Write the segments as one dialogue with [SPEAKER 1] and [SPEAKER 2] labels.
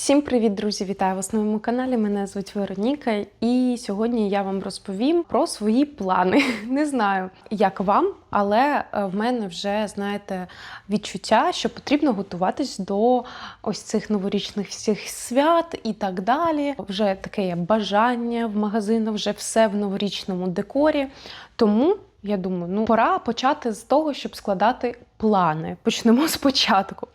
[SPEAKER 1] Всім привіт, друзі! Вітаю вас на моєму каналі. Мене звуть Вероніка, і сьогодні я вам розповім про свої плани. Не знаю, як вам, але е, в мене вже знаєте відчуття, що потрібно готуватись до ось цих новорічних всіх свят і так далі. Вже таке є бажання в магазинах, вже все в новорічному декорі. Тому я думаю, ну пора почати з того, щоб складати плани. Почнемо спочатку.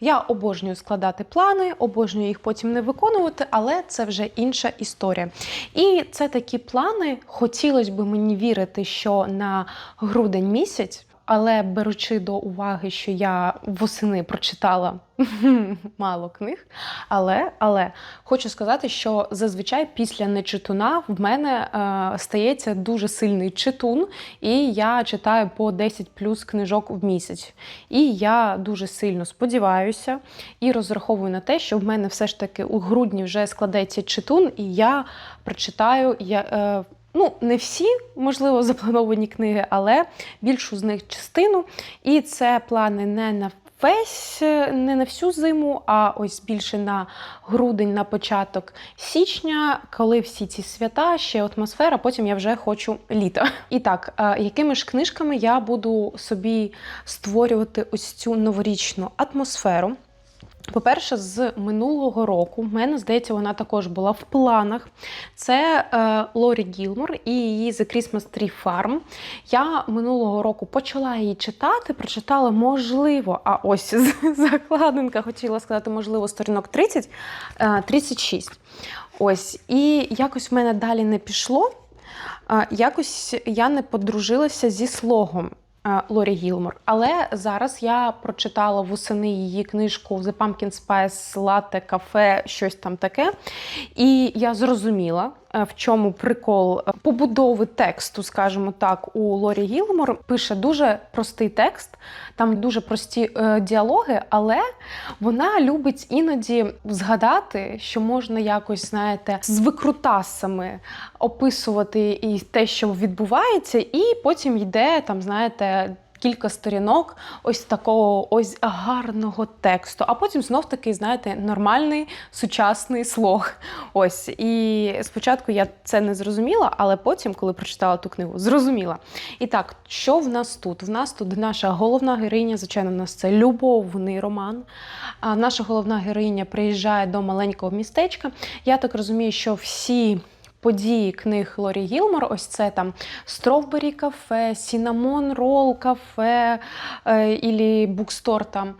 [SPEAKER 1] Я обожнюю складати плани, обожнюю їх потім не виконувати, але це вже інша історія. І це такі плани. Хотілося б мені вірити, що на грудень місяць. Але беручи до уваги, що я восени прочитала мало книг, але але хочу сказати, що зазвичай після нечитуна в мене е, стається дуже сильний читун, і я читаю по 10 плюс книжок в місяць. І я дуже сильно сподіваюся і розраховую на те, що в мене все ж таки у грудні вже складеться читун, і я прочитаю я. Е, Ну, не всі, можливо, заплановані книги, але більшу з них частину. І це плани не на весь, не на всю зиму, а ось більше на грудень, на початок січня, коли всі ці свята, ще атмосфера, потім я вже хочу літа. І так, якими ж книжками я буду собі створювати ось цю новорічну атмосферу? По-перше, з минулого року, в мене здається, вона також була в планах. Це е, Лорі Гілмор і її The Christmas Tree Farm. Я минулого року почала її читати, прочитала, можливо, а ось закладинка хотіла сказати, можливо, сторінок 30, е, 36. Ось, І якось в мене далі не пішло. Е, якось я не подружилася зі слогом. Е, Лорі Гілмор. Але зараз я прочитала восени її книжку The Pumpkin Spice Latte Cafe, щось там таке. І я зрозуміла, в чому прикол побудови тексту, скажімо так, у Лорі Гілмор. Пише дуже простий текст, там дуже прості е, діалоги, але вона любить іноді згадати, що можна якось, знаєте, з викрутасами описувати і те, що відбувається, і потім йде там, знаєте кілька сторінок ось такого ось гарного тексту. А потім знов таки, знаєте, нормальний сучасний слог. Ось. І спочатку я це не зрозуміла, але потім, коли прочитала ту книгу, зрозуміла. І так, що в нас тут? В нас тут наша головна героїня, звичайно, в нас це любовний роман. А Наша головна героїня приїжджає до маленького містечка. Я так розумію, що всі події книг Лорі Гілмор. Ось це там Стровбері кафе, Сінамон Рол кафе е, ілі букстор там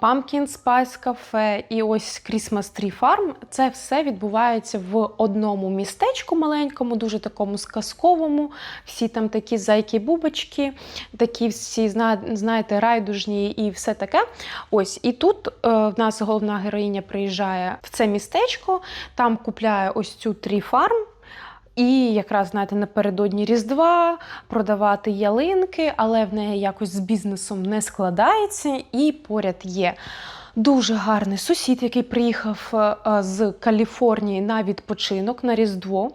[SPEAKER 1] Pumpkin Spice кафе і ось Christmas Tree Farm. Це все відбувається в одному містечку маленькому, дуже такому сказковому. Всі там такі зайки-бубочки, такі всі, знаєте, райдужні і все таке. Ось, І тут е, в нас головна героїня приїжджає в це містечко, там купляє ось цю трі фарм. І якраз знаєте, напередодні Різдва продавати ялинки, але в неї якось з бізнесом не складається. І поряд є дуже гарний сусід, який приїхав е, з Каліфорнії на відпочинок на Різдво.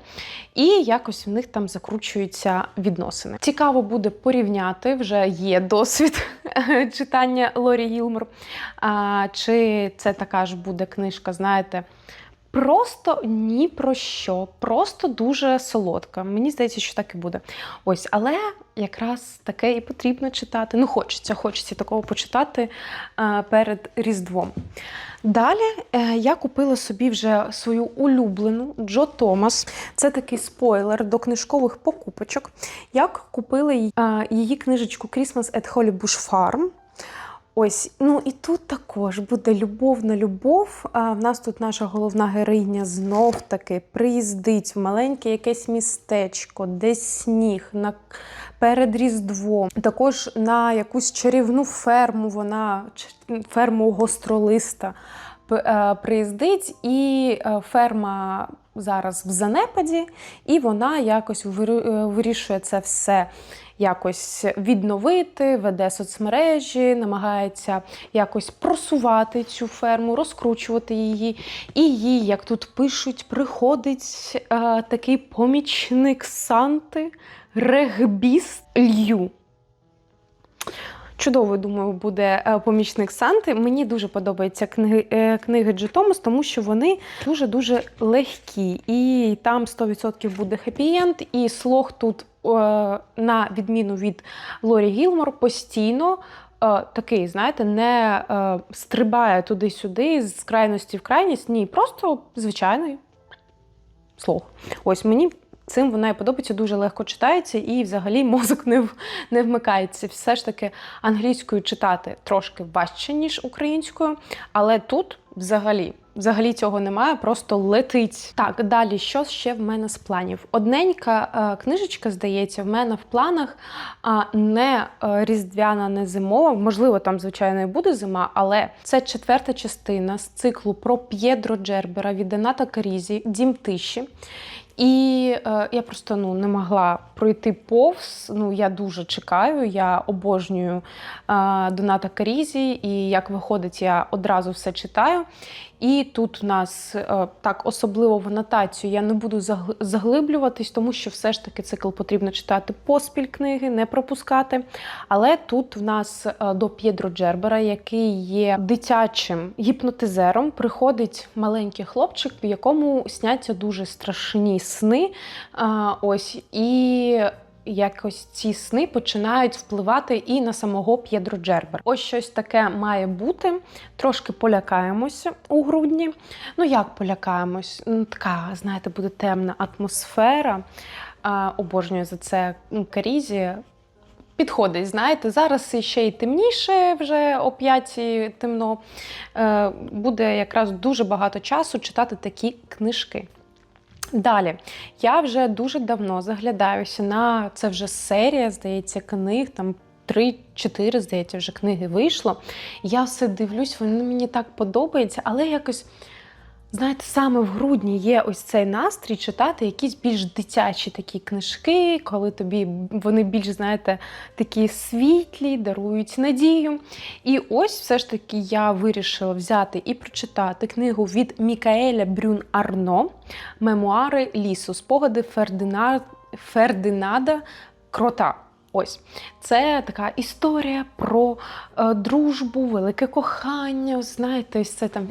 [SPEAKER 1] І якось в них там закручуються відносини. Цікаво буде порівняти, вже є досвід читання Лорі Гілмор. Чи це така ж буде книжка, знаєте? Просто ні про що, просто дуже солодка. Мені здається, що так і буде. Ось, але якраз таке і потрібно читати. Ну, хочеться, хочеться такого почитати е, перед Різдвом. Далі е, я купила собі вже свою улюблену Джо Томас. Це такий спойлер до книжкових покупочок. Я купила е, її книжечку Christmas at Hollybush Farm. Ось, ну і тут також буде любов на любов. А в нас тут наша головна героїня знов таки приїздить в маленьке якесь містечко, десь сніг на перед Різдвом. Також на якусь чарівну ферму, вона ферму гостролиста е, приїздить, і е, ферма зараз в занепаді, і вона якось е, вирішує це все якось відновити, веде соцмережі, намагається якось просувати цю ферму, розкручувати її. І їй, як тут пишуть, приходить е, такий помічник Санти, регбіст Лью. Чудовий, думаю, буде е, помічник Санти. Мені дуже подобаються книги е, книги Джі Томас, тому що вони дуже-дуже легкі. І там 100% буде хеппі-енд, і слог тут, на відміну від Лорі Гілмор, постійно. е, Такий, знаєте, не е, стрибає туди-сюди з крайності в крайність. Ні, просто звичайний слог. Ось мені цим вона і подобається, дуже легко читається, і взагалі мозок не, в- не вмикається. Все ж таки англійською читати трошки важче, ніж українською, але тут взагалі. Взагалі цього немає, просто летить. Так, далі, що ще в мене з планів? Одненька е, книжечка, здається, в мене в планах не е, різдвяна, не зимова. Можливо, там, звичайно, і буде зима, але це четверта частина з циклу про П'єдро Джербера від Дената Карізі Дім тиші. І е, я просто ну, не могла пройти повз. Ну, я дуже чекаю, я обожнюю е, Доната Карізі, і як виходить, я одразу все читаю. І тут в нас е, так особливо в анотацію я не буду загли- заглиблюватись, тому що все ж таки цикл потрібно читати поспіль книги, не пропускати. Але тут в нас е, до П'єдро Джербера, який є дитячим гіпнотизером, приходить маленький хлопчик, в якому сняться дуже страшні сни. Ось і. Якось ці сни починають впливати і на самого П'єдро Джербер. Ось щось таке має бути. Трошки полякаємося у грудні. Ну як полякаємось? Ну, така, знаєте, буде темна атмосфера. А, обожнюю за це Карізі. Підходить, знаєте, зараз ще й темніше, вже о п'ятій темно. Е, буде якраз дуже багато часу читати такі книжки. Далі, я вже дуже давно заглядаюся на це вже серія, здається, книг, там 3-4, здається, вже книги вийшло. Я все дивлюсь, воно мені так подобається, але якось. Знаєте, саме в грудні є ось цей настрій читати якісь більш дитячі такі книжки, коли тобі вони більш, знаєте, такі світлі, дарують надію. І ось все ж таки я вирішила взяти і прочитати книгу від Мікаеля Брюн Арно Мемуари лісу, спогади Фердина... Фердинада Крота. Ось це така історія про е, дружбу, велике кохання. Знаєте, це там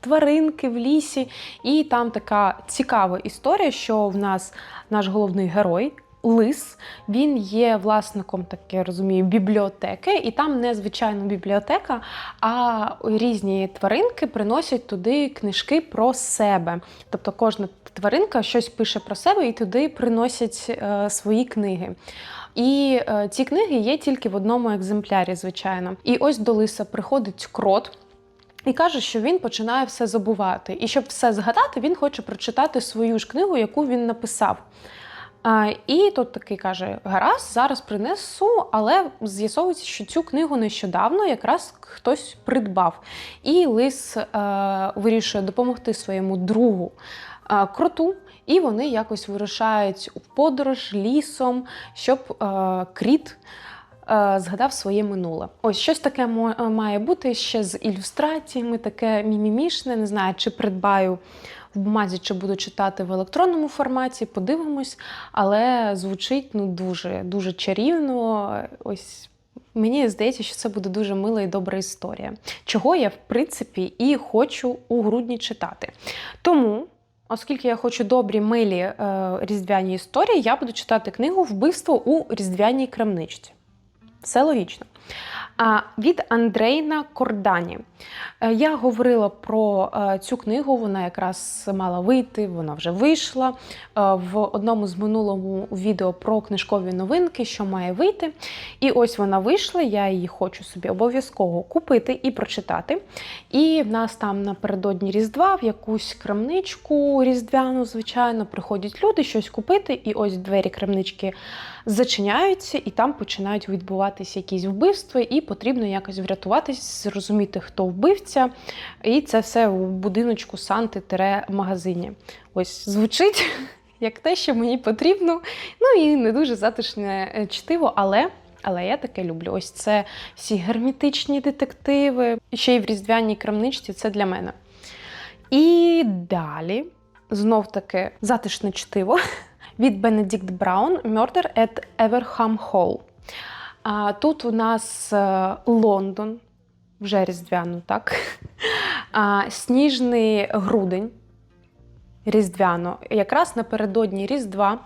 [SPEAKER 1] тваринки в лісі. І там така цікава історія, що в нас наш головний герой. Лис, він є власником, так я розумію, бібліотеки, і там не звичайна бібліотека, а різні тваринки приносять туди книжки про себе. Тобто кожна тваринка щось пише про себе і туди приносять е, свої книги. І е, ці книги є тільки в одному екземплярі, звичайно. І ось до лиса приходить крот. І каже, що він починає все забувати. І щоб все згадати, він хоче прочитати свою ж книгу, яку він написав. А, і тут такий каже: гаразд, зараз принесу, але з'ясовується, що цю книгу нещодавно якраз хтось придбав. І лис е, вирішує допомогти своєму другу кроту, і вони якось вирушають в подорож лісом, щоб кріт. Згадав своє минуле. Ось щось таке має бути ще з ілюстраціями, таке мімімішне. Не знаю, чи придбаю в бумазі, чи буду читати в електронному форматі, подивимось, але звучить ну дуже дуже чарівно. Ось мені здається, що це буде дуже мила і добра історія, чого я в принципі і хочу у грудні читати. Тому. Оскільки я хочу добрі милі е, різдвяні історії, я буду читати книгу Вбивство у різдвяній крамничці. Все логічно. Від Андрейна Кордані. Е, Я говорила про е, цю книгу, вона якраз мала вийти, вона вже вийшла е, в одному з минулому відео про книжкові новинки, що має вийти. І ось вона вийшла, я її хочу собі обов'язково купити і прочитати. І в нас там напередодні Різдва в якусь крамничку різдвяну, звичайно, приходять люди щось купити, і ось двері крамнички зачиняються, і там починають відбуватися якісь вбивства, і потрібно якось врятуватись, зрозуміти, хто вбивця. І це все у будиночку Санти-магазині. Ось звучить як те, що мені потрібно. Ну і не дуже затишне е, чтиво, але. Але я таке люблю. Ось це всі герметичні детективи. Ще й в різдвяній крамничці це для мене. І далі, знов таки, затишне чтиво від Бенедикт Браун Murder at Everham Hall. А тут у нас е, Лондон, вже різдвяно, так? А, Сніжний грудень. Різдвяно, якраз напередодні Різдва.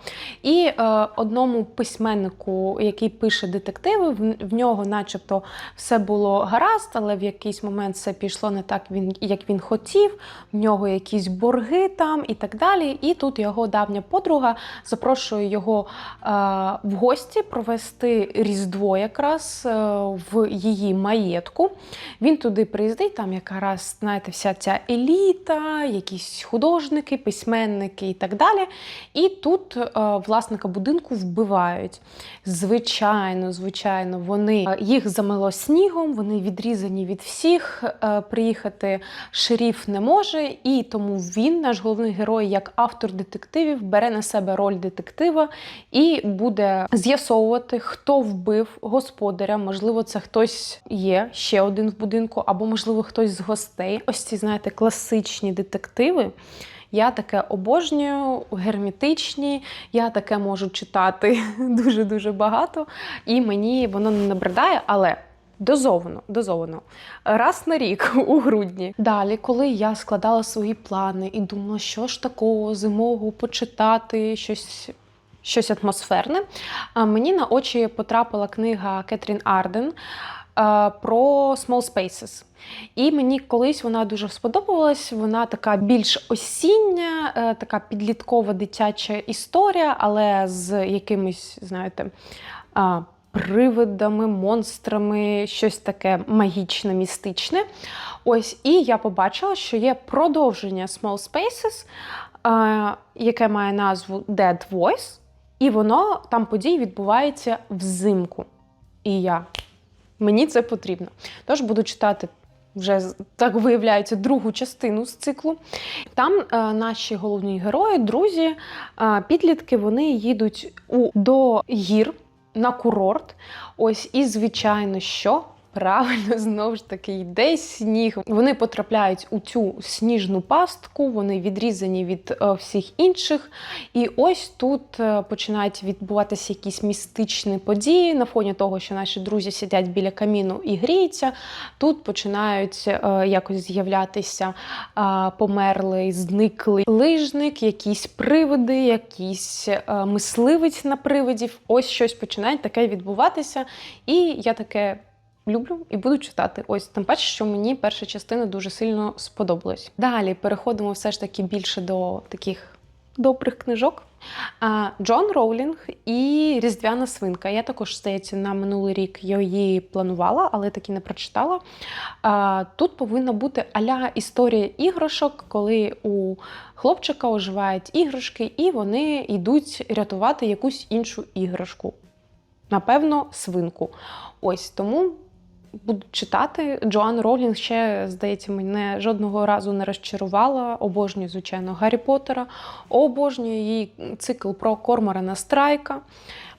[SPEAKER 1] І е, одному письменнику, який пише детективи, в, в нього, начебто, все було гаразд, але в якийсь момент все пішло не так, він, як він хотів. В нього якісь борги там і так далі. І тут його давня подруга запрошує його е, в гості провести Різдво якраз е, в її маєтку. Він туди приїздить, там якраз, знаєте, вся ця еліта, якісь художники, письменники і так далі. І тут е, власника будинку вбивають. Звичайно, звичайно, вони е, їх замело снігом, вони відрізані від всіх. е, Приїхати шеріф не може, і тому він, наш головний герой, як автор детективів, бере на себе роль детектива і буде з'ясовувати, хто вбив господаря. Можливо, це хтось є ще один в будинку, або, можливо, хтось з гостей. Ось ці, знаєте, класичні детективи. Я таке обожнюю, герметичні, я таке можу читати дуже-дуже багато, і мені воно не набридає, але. Дозовано, дозовано. Раз на рік у грудні. Далі, коли я складала свої плани і думала, що ж такого зимового почитати, щось, щось атмосферне, мені на очі потрапила книга Кетрін Арден про Small Spaces. І мені колись вона дуже сподобалась. Вона така більш осіння, е, така підліткова дитяча історія, але з якимись, знаєте, привидами, монстрами, щось таке магічне, містичне. Ось, і я побачила, що є продовження Small Spaces, яке має назву Dead Voice, і воно там події відбувається взимку. І я. Мені це потрібно. Тож буду читати вже так виявляється другу частину з циклу. Там е, наші головні герої, друзі, е, підлітки, вони їдуть у, до гір на курорт. Ось і, звичайно, що. Правильно, знову ж таки, йде сніг. Вони потрапляють у цю сніжну пастку, вони відрізані від е, всіх інших. І ось тут е, починають відбуватися якісь містичні події на фоні того, що наші друзі сидять біля каміну і гріються. Тут починають е, якось з'являтися померлий, зниклий лижник, якісь привиди, якийсь е, мисливець на привидів. Ось щось починає таке відбуватися. І я таке. Люблю і буду читати. Ось тим паче, що мені перша частина дуже сильно сподобалась. Далі переходимо все ж таки більше до таких добрих книжок. Джон Роулінг і Різдвяна свинка. Я також, здається, на минулий рік її планувала, але таки не прочитала. Тут повинна бути аля історія іграшок, коли у хлопчика оживають іграшки, і вони йдуть рятувати якусь іншу іграшку. Напевно, свинку. Ось тому буду читати. Джоан Роулінг ще, здається, мене жодного разу не розчарувала. Обожнюю, звичайно, Гаррі Поттера. Обожнюю її цикл про Корморана Страйка.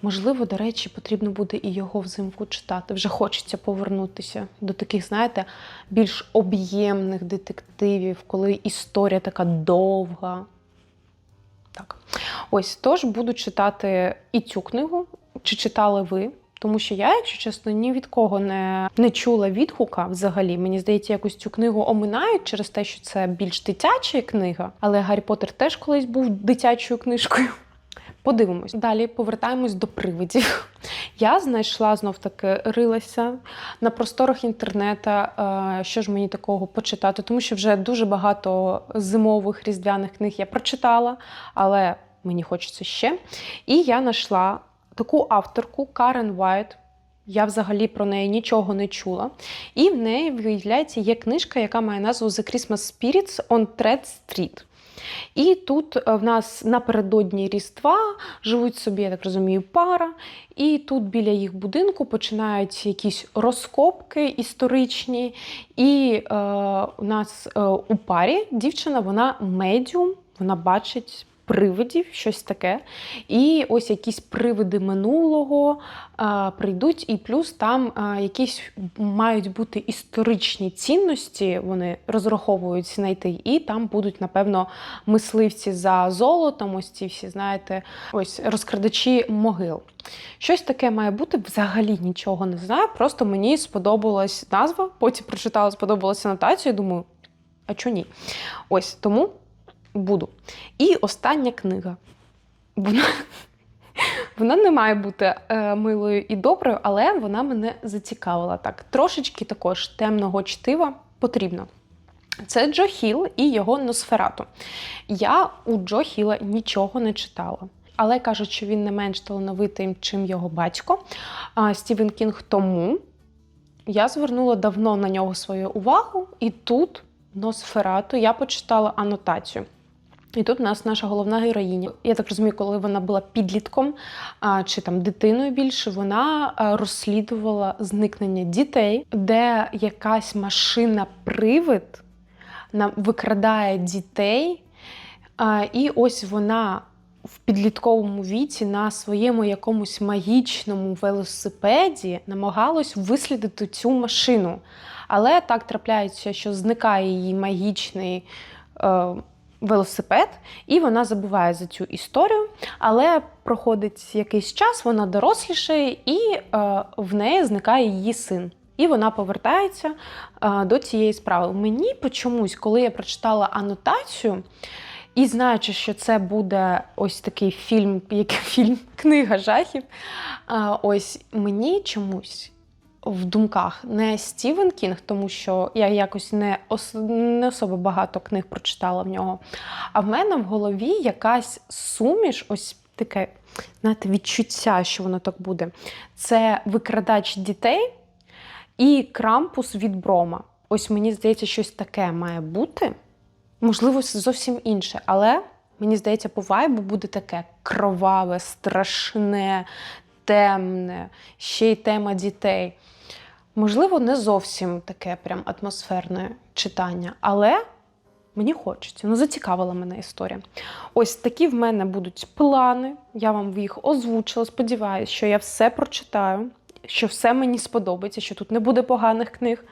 [SPEAKER 1] Можливо, до речі, потрібно буде і його взимку читати. Вже хочеться повернутися до таких, знаєте, більш об'ємних детективів, коли історія така довга. Так. Ось тож буду читати і цю книгу. Чи читали ви? Тому що я, якщо чесно, ні від кого не, не чула відгука взагалі. Мені здається, якось цю книгу оминають через те, що це більш дитяча книга. Але Гаррі Поттер теж колись був дитячою книжкою. Подивимось. Далі повертаємось до привидів. Я знайшла знов таки рилася на просторах інтернета, е, що ж мені такого почитати, тому що вже дуже багато зимових різдвяних книг я прочитала, але мені хочеться ще. І я знайшла таку авторку Карен Вайт. Я взагалі про неї нічого не чула. І в неї, виявляється, є книжка, яка має назву The Christmas Spirits on Thread Street. І тут е, в нас напередодні Різдва живуть собі, я так розумію, пара. І тут біля їх будинку починають якісь розкопки історичні. І е, у нас е, у парі дівчина, вона медіум, вона бачить привидів, щось таке. І ось якісь привиди минулого а, прийдуть, і плюс там а, якісь мають бути історичні цінності, вони розраховують знайти, і там будуть, напевно, мисливці за золотом, ось ці всі, знаєте, ось розкрадачі могил. Щось таке має бути, взагалі нічого не знаю. Просто мені сподобалась назва, потім прочитала, сподобалася анотація, думаю, а чого ні? Ось тому буду. І остання книга. Вона, вона не має бути е, милою і доброю, але вона мене зацікавила так. Трошечки також темного чтива потрібно. Це Джо Хіл і його Носферату. Я у Джо Хіла нічого не читала. Але кажуть, що він не менш талановитий, чим його батько а, Стівен Кінг. Тому я звернула давно на нього свою увагу, і тут Носферату я почитала анотацію. І тут у нас наша головна героїня. Я так розумію, коли вона була підлітком чи там дитиною більше, вона розслідувала зникнення дітей, де якась машина-привид нам викрадає дітей. І ось вона в підлітковому віці на своєму якомусь магічному велосипеді намагалась вислідити цю машину. Але так трапляється, що зникає її магічний е, велосипед, і вона забуває за цю історію. Але проходить якийсь час, вона дорослішає, і е, в неї зникає її син. І вона повертається е, до цієї справи. Мені по чомусь, коли я прочитала анотацію, і знаючи, що це буде ось такий фільм, як фільм, книга жахів. а, Ось мені чомусь в думках не Стівен Кінг, тому що я якось не, ос, не особо багато книг прочитала в нього. А в мене в голові якась суміш, ось таке, знаєте, відчуття, що воно так буде. Це викрадач дітей і крампус від брома. Ось мені здається, щось таке має бути. Можливо, зовсім інше, але мені здається, по вайбу буде таке кроваве, страшне, темне, ще й тема дітей. Можливо, не зовсім таке прям атмосферне читання, але мені хочеться. Ну, зацікавила мене історія. Ось такі в мене будуть плани. Я вам їх озвучила. Сподіваюся, що я все прочитаю, що все мені сподобається, що тут не буде поганих книг.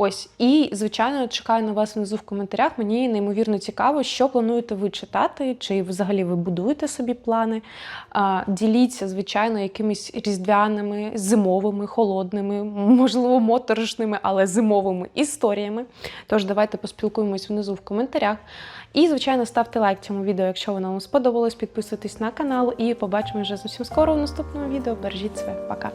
[SPEAKER 1] Ось і звичайно чекаю на вас внизу в коментарях. Мені неймовірно цікаво, що плануєте ви читати, чи взагалі ви будуєте собі плани. Діліться, звичайно, якимись різдвяними, зимовими, холодними, можливо, моторошними, але зимовими історіями. Тож давайте поспілкуємось внизу в коментарях. І, звичайно, ставте лайк цьому відео, якщо воно вам сподобалось. Підписуйтесь на канал і побачимо вже зовсім скоро в наступному відео. Бережіть себе, пока!